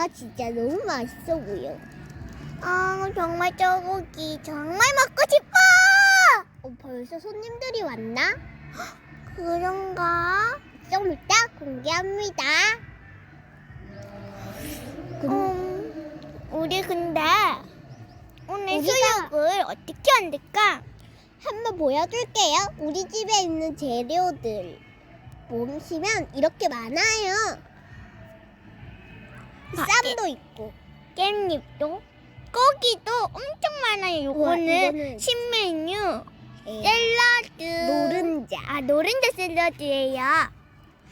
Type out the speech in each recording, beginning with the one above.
아 진짜 너무 맛있어 보여. 아 정말 저고기 정말 먹고 싶어. 어, 벌써 손님들이 왔나? 그런가? 좀 이따 공개합니다. 음, 우리 근데 오늘 수육을 어떻게 만들까? 한번 보여줄게요. 우리 집에 있는 재료들 보시면 이렇게 많아요. 아, 쌈도 있고 깻잎도 고기도 엄청 많아요. 요거는 신메뉴 예, 샐러드. 노른자 아 노른자 샐러드예요.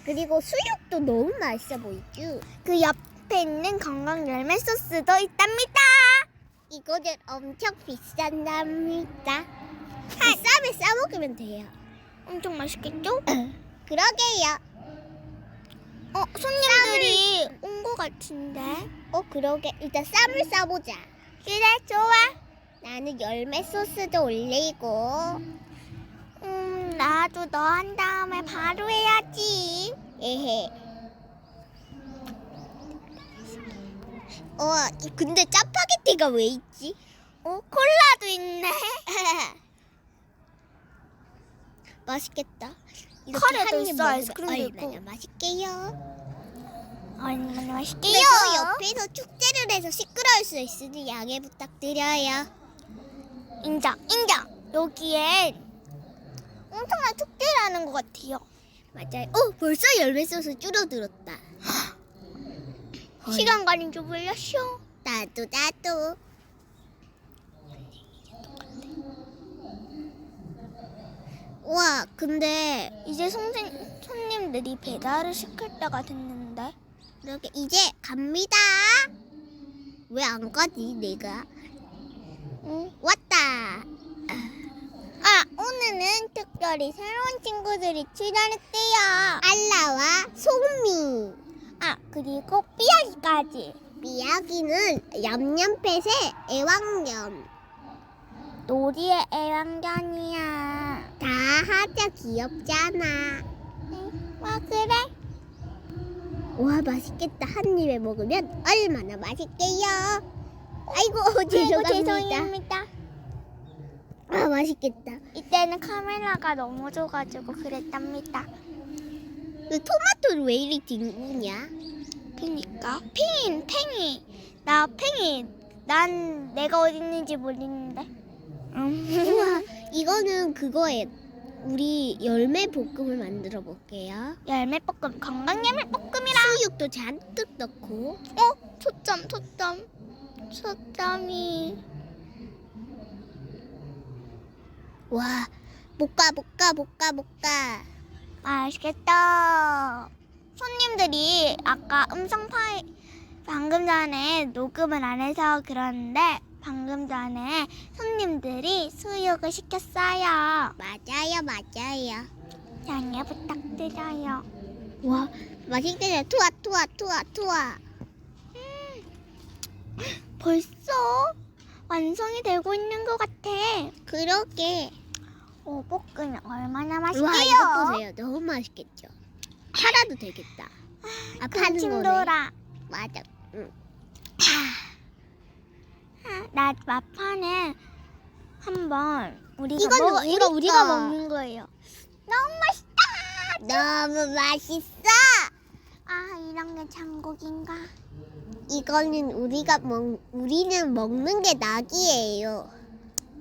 그리고 수육도 너무 맛있어 보이죠? 그 옆에 있는 건강 열매 소스도 있답니다. 이거는 엄청 비싼답니다. 쌈에 싸 먹으면 돼요. 엄청 맛있겠죠? 그러게요. 어 손님들이 온 것 같은데. 어 그러게 일단 쌈을 싸보자. 그래 좋아. 나는 열매 소스도 올리고 음 나도 너 한 다음에 바로 해야지. 에헤. 어 이- 근데 짜파게티가 왜 있지? 어 콜라도 있네. 맛있겠다. 카레도 있어, 아이스크림도 얼마나 있고. 맛있게요. 얼마나 맛있게요. 저 옆에서 축제를 해서 시끄러울 수 있으니 양해 부탁드려요. 인정 인정. 여기엔 엄청난 축제를 하는 것 같아요. 맞아요. 어 벌써 열매 소스 줄어들었다. 시간 가는 줄 몰랐어. 나도 나도. 와 근데 이제 선생 손님들이 배달을 시킬 때가 됐는데 이렇게 이제 갑니다. 왜 안 가지 내가? 응? 왔다. 아 오늘은 특별히 새로운 친구들이 출연했대요. 알라와 송미. 아 그리고 삐약이까지 미야기는 얌얌펫의 애완견. 놀이의 애완견이야. 다 하자 귀엽잖아. 아 그래? 와 맛있겠다. 한 입에 먹으면 얼마나 맛있게요. 아이고 죄송합니다. 죄송합니다. 아 맛있겠다. 이때는 카메라가 넘어져가지고 그랬답니다. 그 토마토를 왜 이리 뒹구냐? 그니까 팽이 팽이 나 팽이 난 내가 어디 있는지 모르는데. 이거는 그거에 우리 열매 볶음을 만들어 볼게요. 열매 볶음 건강 열매 볶음이라. 수육도 잔뜩 넣고 어 초점 초점 초점이 와 볶아 볶아 볶아 볶아. 맛있겠다. 손님들이 아까 음성 파일 방금 전에 녹음을 안 해서 그런데 방금 전에 손님들이 수육을 시켰어요. 맞아요 맞아요. 양해 부탁드려요. 와 맛있겠네. 투아 투아 투아 투아. 벌써 완성이 되고 있는 것 같아. 그러게. 오, 볶음이 얼마나 와 맛있게요. 이거 보세요. 너무 맛있겠죠. 팔아도 되겠다. 아 파는 거네. 침돌아. 맞아. 응. 나 마파는 한번 우리가 먹어, 이거 우리 우리가 거. 먹는 거예요. 너무 맛있다. 너무 맛있어. 아 이런 게 장국인가? 이거는 우리가 먹 우리는 먹는 게 낙이에요.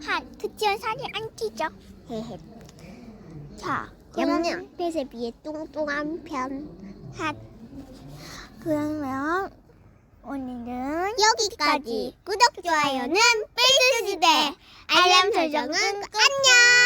하 그치만 살이 안 찌죠. 헤헤. 자 그러면 양념pet에 비해 뚱뚱한 편. 하 그러면 여기까지. 구독 좋아요는 필수시대. 알람 설정은 안녕.